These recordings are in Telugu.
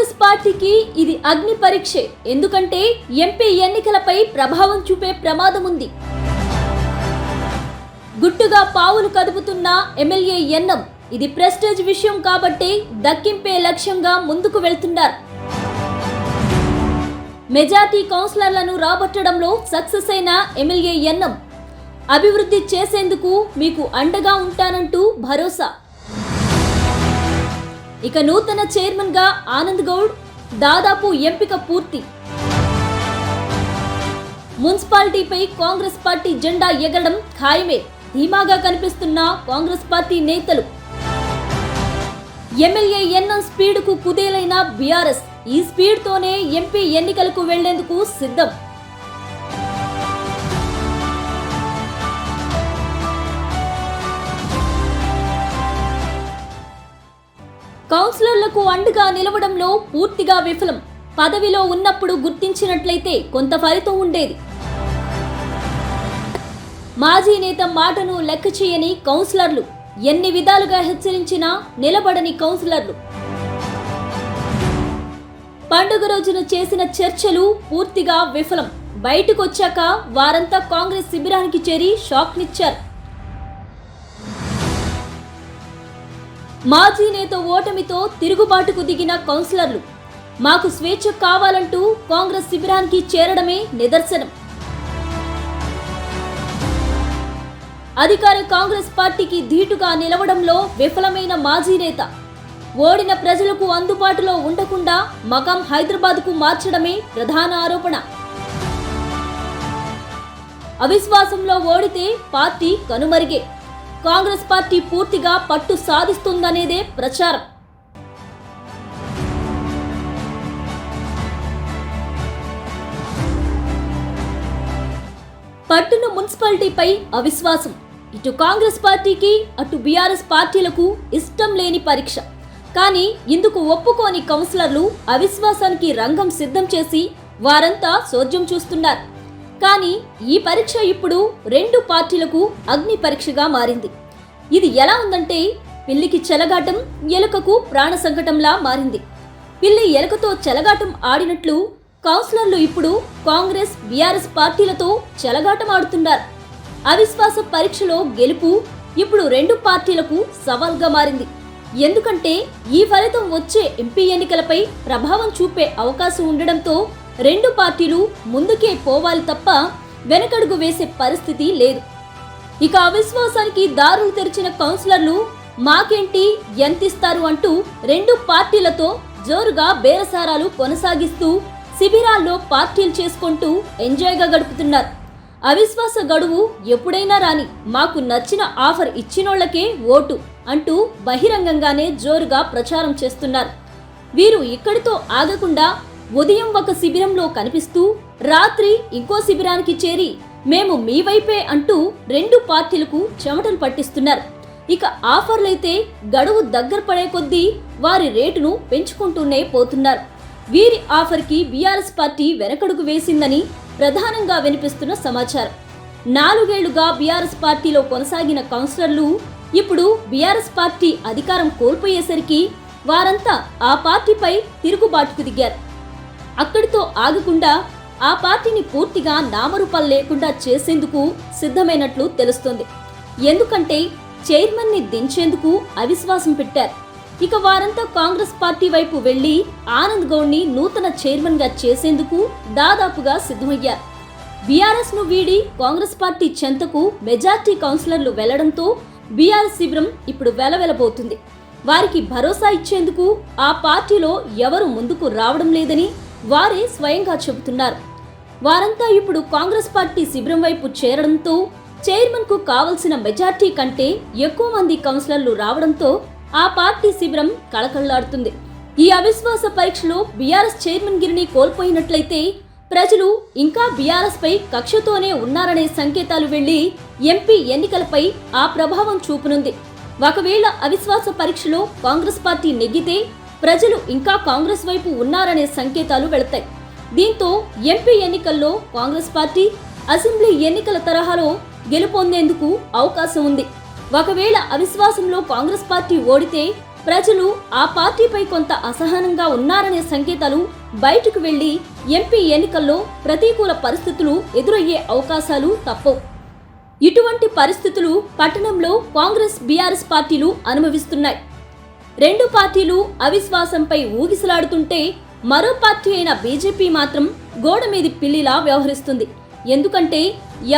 కాంగ్రెస్ పార్టీకి ఇది అగ్ని పరీక్షే. ఎందుకంటే ఎంపీ ఎన్నికలపై ప్రభావం చూపే ప్రమాదం ఉంది. గుట్టుగా పావులు కదుపుతున్న ఎమ్మెల్యే ఎన్నం. ఇది ప్రెస్టేజ్ విషయం కాబట్టి దక్కింపే లక్ష్యంగా ముందుకు వెళ్తున్నారు. మెజార్టీ కౌన్సిలర్లను రాబట్టడంలో సక్సెస్ అయిన ఎమ్మెల్యే ఎన్నం. అభివృద్ధి చేసేందుకు మీకు అండగా ఉంటానంటూ భరోసా. ఇక నూతన చైర్మన్గా ఆనంద్ గౌడ్ దాదాపు ఎంపిక పూర్తి. మున్సిపాలిటీపై కాంగ్రెస్ పార్టీ జెండా ఎగరడం ఖాయమే. ధీమాగా కనిపిస్తున్న కాంగ్రెస్ పార్టీ నేతలు. ఎమ్మెల్యే ఎన్ఎం స్పీడ్కు కుదేలైన బీఆర్ఎస్. ఈ స్పీడ్తోనే ఎంపీ ఎన్నికలకు వెళ్ళేందుకు సిద్ధం. కౌన్సిలర్లకు అండగా నిలవడంలో పూర్తిగా విఫలం. పదవిలో ఉన్నప్పుడు గుర్తించినట్లయితే కొంత ఫలితం ఉండేది. మాజీ నేత మాటను లెక్క చేయని కౌన్సిలర్లు. ఎన్ని విధాలుగా హెచ్చరించినా నిలబడని కౌన్సిలర్లు. పండుగ రోజున చేసిన చర్చలు పూర్తిగా విఫలం. బయటకొచ్చాక వారంతా కాంగ్రెస్ శిబిరానికి చేరి షాక్నిచ్చారు. మాజీ నేత ఓటమితో తిరుగుబాటుకు దిగిన కౌన్సిలర్లు. మాకు స్వేచ్ఛ కావాలంటూ కాంగ్రెస్ శిబిరానికి చేరడమే నిదర్శనం. అధికార కాంగ్రెస్ పార్టీకి ధీటుగా నిలవడంలో విఫలమైన మాజీ నేత. ఓడిన ప్రజలకు అందుబాటులో ఉండకుండా మకాం హైదరాబాద్కు మార్చడమే ప్రధాన ఆరోపణ. అవిశ్వాసంలో ఓడితే పార్టీ కనుమరిగే. కాంగ్రెస్ పార్టీ పూర్తిగా పట్టు సాధిస్తుందనేదే ప్రచారం. పట్టున మున్సిపాలిటీపై అవిశ్వాసం. ఇటు కాంగ్రెస్ పార్టీకి అటు బీఆర్ఎస్ పార్టీలకు ఇష్టం లేని పరీక్ష. కానీ ఇందుకు ఒప్పుకోని కౌన్సిలర్లు అవిశ్వాసానికి రంగం సిద్ధం చేసి వారంతా సోద్యం చూస్తున్నారు. కానీ ఈ పరీక్ష ఇప్పుడు రెండు పార్టీలకు అగ్ని పరీక్షగా మారింది. ఇది ఎలా ఉందంటే పిల్లికి చెలగాటం ఎలుకకు ప్రాణ సంకటంలా మారింది. పిల్లి ఎలుకతో చెలగాటం ఆడినట్లు కౌన్సిలర్లు ఇప్పుడు కాంగ్రెస్ బీఆర్ఎస్ పార్టీలతో చెలగాటం ఆడుతున్నారు. అవిశ్వాస పరీక్షలో గెలుపు ఇప్పుడు రెండు పార్టీలకు సవాల్గా మారింది. ఎందుకంటే ఈ ఫలితం వచ్చే ఎంపీ ఎన్నికలపై ప్రభావం చూపే అవకాశం ఉండడంతో రెండు పార్టీలు ముందుకే పోవాలి తప్ప వెనకడుగు వేసే పరిస్థితి లేదు. ఇక అవిశ్వాసానికి దారులు తెరిచిన కౌన్సిలర్లు మాకేంటి? ఎంతిస్తారు? అంటూ రెండు పార్టీలతో జోరుగా బేరసారాలు కొనసాగిస్తూ శిబిరాల్లో పార్టీలు చేసుకుంటూ ఎంజాయ్గా గడుపుతున్నారు. అవిశ్వాస గడువు ఎప్పుడైనా రాని మాకు నచ్చిన ఆఫర్ ఇచ్చినోళ్ళకే ఓటు అంటూ బహిరంగంగానే జోరుగా ప్రచారం చేస్తున్నారు. వీరు ఇక్కడితో ఆగకుండా ఉదయం ఒక శిబిరంలో కనిపిస్తూ రాత్రి ఇంకో శిబిరానికి చేరి మేము మీ వైపే అంటూ రెండు పార్టీలకు చెమటలు పట్టిస్తున్నారు. ఇక ఆఫర్లైతే గడువు దగ్గర పడే కొద్దీ వారి రేటును పెంచుకుంటూనే పోతున్నారు. వీరి ఆఫర్కి బీఆర్ఎస్ పార్టీ వెనకడుగు వేసిందని ప్రధానంగా వినిపిస్తున్న సమాచారం. నాలుగేళ్ళుగా బీఆర్ఎస్ పార్టీలో కొనసాగిన కౌన్సిలర్లు ఇప్పుడు బీఆర్ఎస్ పార్టీ అధికారం కోల్పోయేసరికి వారంతా ఆ పార్టీపై తిరుగుబాటుకు దిగారు. అక్కడితో ఆగకుండా ఆ పార్టీని పూర్తిగా నామరూపాలు లేకుండా చేసేందుకు సిద్ధమైనట్లు తెలుస్తోంది. ఎందుకంటే చైర్మన్ని దించేందుకు అవిశ్వాసం పెట్టారు. ఇక వారంతా కాంగ్రెస్ పార్టీ వైపు వెళ్ళి ఆనంద్ గౌడ్ని నూతన చైర్మన్గా చేసేందుకు దాదాపుగా సిద్ధమయ్యారు. బీఆర్ఎస్ను వీడి కాంగ్రెస్ పార్టీ చెంతకు మెజార్టీ కౌన్సిలర్లు వెళ్ళడంతో బీఆర్ఎస్ శిబిరం ఇప్పుడు వెలవెలబోతుంది. వారికి భరోసా ఇచ్చేందుకు ఆ పార్టీలో ఎవరు ముందుకు రావడం లేదని వారే స్వయంగా చెబుతున్నారు. వారంతా ఇప్పుడు కాంగ్రెస్ పార్టీ శిబిరం వైపు చేరడంతో చైర్మన్కు కావలసిన మెజార్టీ కంటే ఎక్కువ మంది కౌన్సిలర్లు రావడంతో ఆ పార్టీ శిబిరం కళకళలాడుతుంది. ఈ అవిశ్వాస పరీక్షలో బీఆర్ఎస్ చైర్మన్ గిరిని కోల్పోయినట్లయితే ప్రజలు ఇంకా బీఆర్ఎస్ పై కక్షతోనే ఉన్నారనే సంకేతాలు వెళ్ళి ఎంపీ ఎన్నికలపై ఆ ప్రభావం చూపనుంది. ఒకవేళ అవిశ్వాస పరీక్షలో కాంగ్రెస్ పార్టీ నెగ్గితే ప్రజలు ఇంకా కాంగ్రెస్ వైపు ఉన్నారనే సంకేతాలు వెళతాయి. దీంతో ఎంపీ ఎన్నికల్లో కాంగ్రెస్ పార్టీ అసెంబ్లీ ఎన్నికల తరహాలో గెలుపొందేందుకు అవకాశం ఉంది. ఒకవేళ అవిశ్వాసంలో కాంగ్రెస్ పార్టీ ఓడితే ప్రజలు ఆ పార్టీపై కొంత అసహనంగా ఉన్నారనే సంకేతాలు బయటకు వెళ్ళి ఎంపీ ఎన్నికల్లో ప్రతికూల పరిస్థితులు ఎదురయ్యే అవకాశాలు తప్పవు. ఇటువంటి పరిస్థితులు పట్టణంలో కాంగ్రెస్ బీఆర్ఎస్ పార్టీలు అనుభవిస్తున్నాయి. రెండు పార్టీలు అవిశ్వాసంపై ఊగిసలాడుతుంటే మరో పార్టీ అయిన బీజేపీ మాత్రం గోడ మీది పిల్లిలా వ్యవహరిస్తుంది. ఎందుకంటే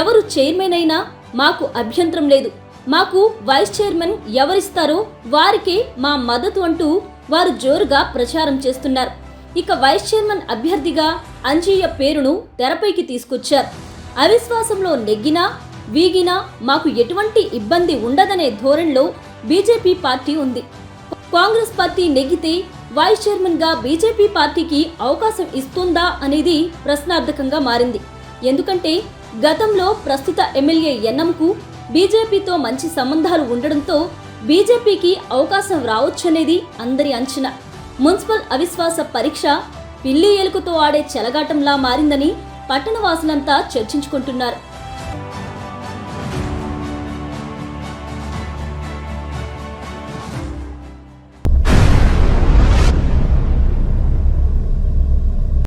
ఎవరు చైర్మన్ అయినా మాకు అభ్యంతరం లేదు. మాకు వైస్ చైర్మన్ ఎవరిస్తారో వారికే మా మద్దతు అంటూ వారు జోరుగా ప్రచారం చేస్తున్నారు. ఇక వైస్ చైర్మన్ అభ్యర్థిగా అంజయ్య పేరును తెరపైకి తీసుకొచ్చారు. అవిశ్వాసంలో నెగ్గినా వీగినా మాకు ఎటువంటి ఇబ్బంది ఉండదనే ధోరణిలో బీజేపీ పార్టీ ఉంది. కాంగ్రెస్ పార్టీ నెగితే వైస్ చైర్మన్గా బీజేపీ పార్టీకి అవకాశం ఇస్తుందా అనేది ప్రశ్నార్థకంగా మారింది. ఎందుకంటే గతంలో ప్రస్తుత ఎమ్మెల్యే ఎన్నంకు బీజేపీతో మంచి సంబంధాలు ఉండడంతో బీజేపీకి అవకాశం రావచ్చనేది అందరి అంచనా. మున్సిపల్ అవిశ్వాస పరీక్ష పిల్లి ఎలుకతో ఆడే చెలగాటంలా మారిందని పట్టణవాసులంతా చర్చించుకుంటున్నారు.